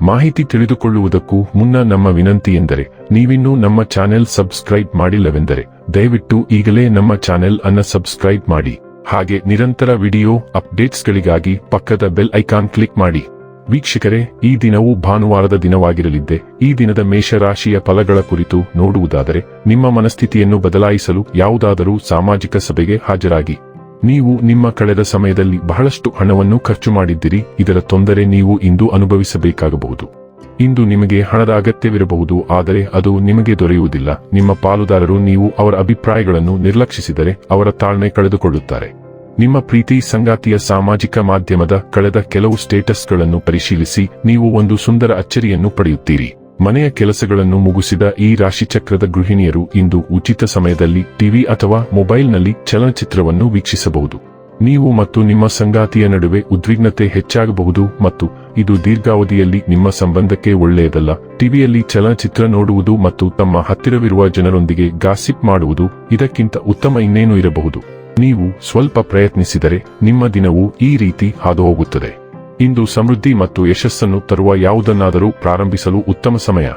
ಮಾಹಿತಿ ತಿಳಿದುಕೊಳ್ಳುವುದಕ್ಕೂ ಮುನ್ನ ನಮ್ಮ ವಿನಂತಿ ಎಂದರೆ ನೀವಿನ್ನೂ ನಮ್ಮ ಚಾನೆಲ್ ಸಬ್ಸ್ಕ್ರೈಬ್ ಮಾಡಿಲ್ಲವೆಂದರೆ ದಯವಿಟ್ಟು ಈಗಲೇ ನಮ್ಮ ಚಾನೆಲ್ ಅನ್ನ ಸಬ್ಸ್ಕ್ರೈಬ್ ಮಾಡಿ. ಹಾಗೆ ನಿರಂತರ ವಿಡಿಯೋ ಅಪ್ಡೇಟ್ಸ್ಗಳಿಗಾಗಿ ಪಕ್ಕದ ಬೆಲ್ ಐಕಾನ್ ಕ್ಲಿಕ್ ಮಾಡಿ. ವೀಕ್ಷಕರೇ, ಈ ದಿನವು ಭಾನುವಾರದ ದಿನವಾಗಿರಲಿದ್ದೆ. ಈ ದಿನದ ಮೇಷರಾಶಿಯ ಫಲಗಳ ಕುರಿತು ನೋಡುವುದಾದರೆ ನಿಮ್ಮ ಮನಸ್ಥಿತಿಯನ್ನು ಬದಲಾಯಿಸಲು ಯಾವುದಾದರೂ ಸಾಮಾಜಿಕ ಸಭೆಗೆ ಹಾಜರಾಗಿ. ನೀವು ನಿಮ್ಮ ಕಳೆದ ಸಮಯದಲ್ಲಿ ಬಹಳಷ್ಟು ಹಣವನ್ನು ಖರ್ಚು ಮಾಡಿದ್ದೀರಿ, ಇದರ ತೊಂದರೆ ನೀವು ಇಂದು ಅನುಭವಿಸಬೇಕಾಗಬಹುದು. ಇಂದು ನಿಮಗೆ ಹಣದ ಅಗತ್ಯವಿರಬಹುದು, ಆದರೆ ಅದು ನಿಮಗೆ ದೊರೆಯುವುದಿಲ್ಲ. ನಿಮ್ಮ ಪಾಲುದಾರರು ನೀವು ಅವರ ಅಭಿಪ್ರಾಯಗಳನ್ನು ನಿರ್ಲಕ್ಷಿಸಿದರೆ ಅವರ ತಾಳ್ಮೆ ಕಳೆದುಕೊಳ್ಳುತ್ತಾರೆ. ನಿಮ್ಮ ಪ್ರೀತಿ ಸಂಗಾತಿಯ ಸಾಮಾಜಿಕ ಮಾಧ್ಯಮದ ಕಳೆದ ಕೆಲವು ಸ್ಟೇಟಸ್ಗಳನ್ನು ಪರಿಶೀಲಿಸಿ, ನೀವು ಒಂದು ಸುಂದರ ಅಚ್ಚರಿಯನ್ನು ಪಡೆಯುತ್ತೀರಿ. ಮನೆಯ ಕೆಲಸಗಳನ್ನು ಮುಗಿಸಿದ ಈ ರಾಶಿಚಕ್ರದ ಗೃಹಿಣಿಯರು ಇಂದು ಉಚಿತ ಸಮಯದಲ್ಲಿ ಟಿವಿ ಅಥವಾ ಮೊಬೈಲ್ನಲ್ಲಿ ಚಲನಚಿತ್ರವನ್ನು ವೀಕ್ಷಿಸಬಹುದು. ನೀವು ಮತ್ತು ನಿಮ್ಮ ಸಂಗಾತಿಯ ನಡುವೆ ಉದ್ವಿಗ್ನತೆ ಹೆಚ್ಚಾಗಬಹುದು ಮತ್ತು ಇದು ದೀರ್ಘಾವಧಿಯಲ್ಲಿ ನಿಮ್ಮ ಸಂಬಂಧಕ್ಕೆ ಒಳ್ಳೆಯದಲ್ಲ. ಟಿವಿಯಲ್ಲಿ ಚಲನಚಿತ್ರ ನೋಡುವುದು ಮತ್ತು ತಮ್ಮ ಹತ್ತಿರವಿರುವ ಜನರೊಂದಿಗೆ ಗಾಸಿಪ್ ಮಾಡುವುದು ಇದಕ್ಕಿಂತ ಉತ್ತಮ ಇನ್ನೇನು ಇರಬಹುದು. ನೀವು ಸ್ವಲ್ಪ ಪ್ರಯತ್ನಿಸಿದರೆ ನಿಮ್ಮ ದಿನವು ಈ ರೀತಿ ಹಾದುಹೋಗುತ್ತದೆ. ಇಂದು ಸಮೃದ್ಧಿ ಮತ್ತು ಯಶಸ್ಸನ್ನು ತರುವ ಯಾವುದನ್ನಾದರೂ ಪ್ರಾರಂಭಿಸಲು ಉತ್ತಮ ಸಮಯ.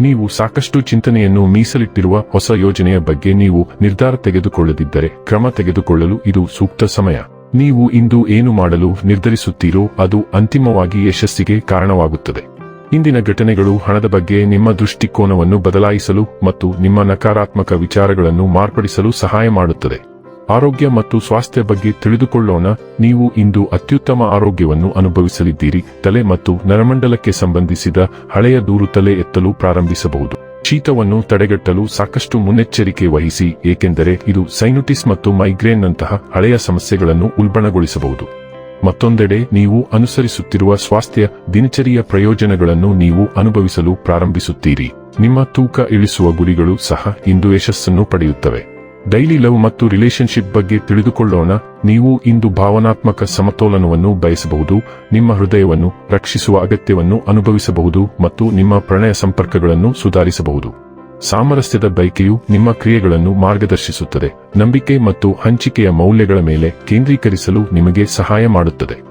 ನೀವು ಸಾಕಷ್ಟು ಚಿಂತನೆಯನ್ನು ಮೀಸಲಿಟ್ಟಿರುವ ಹೊಸ ಯೋಜನೆಯ ಬಗ್ಗೆ ನೀವು ನಿರ್ಧಾರ ತೆಗೆದುಕೊಳ್ಳದಿದ್ದರೆ ಕ್ರಮ ತೆಗೆದುಕೊಳ್ಳಲು ಇದು ಸೂಕ್ತ ಸಮಯ. ನೀವು ಇಂದು ಏನು ಮಾಡಲು ನಿರ್ಧರಿಸುತ್ತೀರೋ ಅದು ಅಂತಿಮವಾಗಿ ಯಶಸ್ಸಿಗೆ ಕಾರಣವಾಗುತ್ತದೆ. ಇಂದಿನ ಘಟನೆಗಳು ಹಣದ ಬಗ್ಗೆ ನಿಮ್ಮ ದೃಷ್ಟಿಕೋನವನ್ನು ಬದಲಾಯಿಸಲು ಮತ್ತು ನಿಮ್ಮ ನಕಾರಾತ್ಮಕ ವಿಚಾರಗಳನ್ನು ಮಾರ್ಪಡಿಸಲು ಸಹಾಯ ಮಾಡುತ್ತದೆ. ಆರೋಗ್ಯ ಮತ್ತು ಸ್ವಾಸ್ಥ್ಯ ಬಗ್ಗೆ ತಿಳಿದುಕೊಳ್ಳೋಣ. ನೀವು ಇಂದು ಅತ್ಯುತ್ತಮ ಆರೋಗ್ಯವನ್ನು ಅನುಭವಿಸಲಿದ್ದೀರಿ. ತಲೆ ಮತ್ತು ನರಮಂಡಲಕ್ಕೆ ಸಂಬಂಧಿಸಿದ ಹಳೆಯ ದೂರು ತಲೆ ಎತ್ತಲು ಪ್ರಾರಂಭಿಸಬಹುದು. ಶೀತವನ್ನು ತಡೆಗಟ್ಟಲು ಸಾಕಷ್ಟು ಮುನ್ನೆಚ್ಚರಿಕೆ ವಹಿಸಿ, ಏಕೆಂದರೆ ಇದು ಸೈನುಟಿಸ್ ಮತ್ತು ಮೈಗ್ರೇನ್ನಂತಹ ಹಳೆಯ ಸಮಸ್ಯೆಗಳನ್ನು ಉಲ್ಬಣಗೊಳಿಸಬಹುದು. ಮತ್ತೊಂದೆಡೆ, ನೀವು ಅನುಸರಿಸುತ್ತಿರುವ ಸ್ವಾಸ್ಥ್ಯ, ದಿನಚರಿಯ ಪ್ರಯೋಜನಗಳನ್ನು ನೀವು ಅನುಭವಿಸಲು ಪ್ರಾರಂಭಿಸುತ್ತೀರಿ. ನಿಮ್ಮ ತೂಕ ಇಳಿಸುವ ಗುರಿಗಳು ಸಹ ಇಂದು ಯಶಸ್ಸನ್ನು ಪಡೆಯುತ್ತವೆ. ಡೈಲಿ ಲವ್ ಮತ್ತು ರಿಲೇಶನ್ಶಿಪ್ ಬಗ್ಗೆ ತಿಳಿದುಕೊಳ್ಳೋಣ. ನೀವು ಇಂದು ಭಾವನಾತ್ಮಕ ಸಮತೋಲನವನ್ನು ಬಯಸಬಹುದು, ನಿಮ್ಮ ಹೃದಯವನ್ನು ರಕ್ಷಿಸುವ ಅಗತ್ಯವನ್ನು ಅನುಭವಿಸಬಹುದು ಮತ್ತು ನಿಮ್ಮ ಪ್ರಣಯ ಸಂಪರ್ಕಗಳನ್ನು ಸುಧಾರಿಸಬಹುದು. ಸಾಮರಸ್ಯದ ಬಯಕೆಯು ನಿಮ್ಮ ಕ್ರಿಯೆಗಳನ್ನು ಮಾರ್ಗದರ್ಶಿಸುತ್ತದೆ. ನಂಬಿಕೆ ಮತ್ತು ಹಂಚಿಕೆಯ ಮೌಲ್ಯಗಳ ಮೇಲೆ ಕೇಂದ್ರೀಕರಿಸಲು ನಿಮಗೆ ಸಹಾಯ ಮಾಡುತ್ತದೆ.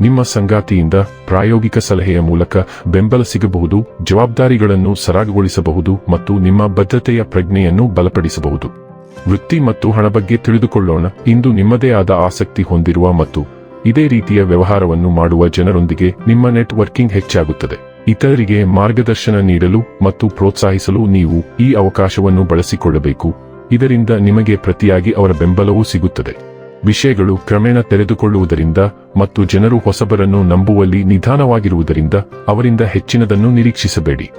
ನಿಮ್ಮ ಸಂಗಾತಿಯಿಂದ ಪ್ರಾಯೋಗಿಕ ಸಲಹೆಯ ಮೂಲಕ ಬೆಂಬಲ ಸಿಗಬಹುದು, ಜವಾಬ್ದಾರಿಗಳನ್ನು ಸರಾಗಗೊಳಿಸಬಹುದು ಮತ್ತು ನಿಮ್ಮ ಬದ್ಧತೆಯ ಪ್ರಜ್ಞೆಯನ್ನು ಬಲಪಡಿಸಬಹುದು. ವೃತ್ತಿ ಮತ್ತು ಹಣ ಬಗ್ಗೆ ತಿಳಿದುಕೊಳ್ಳೋಣ. ಇಂದು ನಿಮ್ಮದೇ ಆದ ಆಸಕ್ತಿ ಹೊಂದಿರುವ ಮತ್ತು ಇದೇ ರೀತಿಯ ವ್ಯವಹಾರವನ್ನು ಮಾಡುವ ಜನರೊಂದಿಗೆ ನಿಮ್ಮ ನೆಟ್ವರ್ಕಿಂಗ್ ಹೆಚ್ಚಾಗುತ್ತದೆ. ಇತರರಿಗೆ ಮಾರ್ಗದರ್ಶನ ನೀಡಲು ಮತ್ತು ಪ್ರೋತ್ಸಾಹಿಸಲು ನೀವು ಈ ಅವಕಾಶವನ್ನು ಬಳಸಿಕೊಳ್ಳಬೇಕು. ಇದರಿಂದ ನಿಮಗೆ ಪ್ರತಿಯಾಗಿ ಅವರ ಬೆಂಬಲವೂ ಸಿಗುತ್ತದೆ. ವಿಷಯಗಳು ಕ್ರಮೇಣ ತೆರೆದುಕೊಳ್ಳುವುದರಿಂದ ಮತ್ತು ಜನರು ಹೊಸಬರನ್ನು ನಂಬುವಲ್ಲಿ ನಿಧಾನವಾಗಿರುವುದರಿಂದ ಅವರಿಂದ ಹೆಚ್ಚಿನದನ್ನು ನಿರೀಕ್ಷಿಸಬೇಡಿ.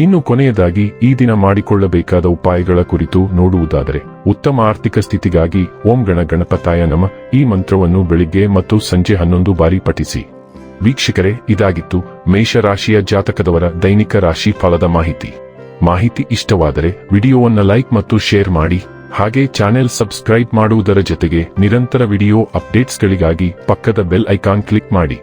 ಇನ್ನು ಕೊನೆಯದಾಗಿ ಈ ದಿನ ಮಾಡಿಕೊಳ್ಳಬೇಕಾದ ಉಪಾಯಗಳ ಕುರಿತು ನೋಡುವುದಾದರೆ, ಉತ್ತಮ ಆರ್ಥಿಕ ಸ್ಥಿತಿಗಾಗಿ ಓಂ ಗಣ ಗಣಪತಾಯ ನಮ, ಈ ಮಂತ್ರವನ್ನು ಬೆಳಿಗ್ಗೆ ಮತ್ತು ಸಂಜೆ ಹನ್ನೊಂದು ಬಾರಿ ಪಠಿಸಿ. ವೀಕ್ಷಕರೇ, ಇದಾಗಿತ್ತು ಮೇಷರಾಶಿಯ ಜಾತಕದವರ ದೈನಿಕ ರಾಶಿ ಫಲದ ಮಾಹಿತಿ. ಮಾಹಿತಿ ಇಷ್ಟವಾದರೆ ವಿಡಿಯೋವನ್ನು ಲೈಕ್ ಮತ್ತು ಶೇರ್ ಮಾಡಿ, ಹಾಗೆ ಚಾನೆಲ್ ಸಬ್ಸ್ಕ್ರೈಬ್ ಮಾಡುವುದರ ಜೊತೆಗೆ ನಿರಂತರ ವಿಡಿಯೋ ಅಪ್ಡೇಟ್ಸ್ಗಳಿಗಾಗಿ ಪಕ್ಕದ ಬೆಲ್ ಐಕಾನ್ ಕ್ಲಿಕ್ ಮಾಡಿ.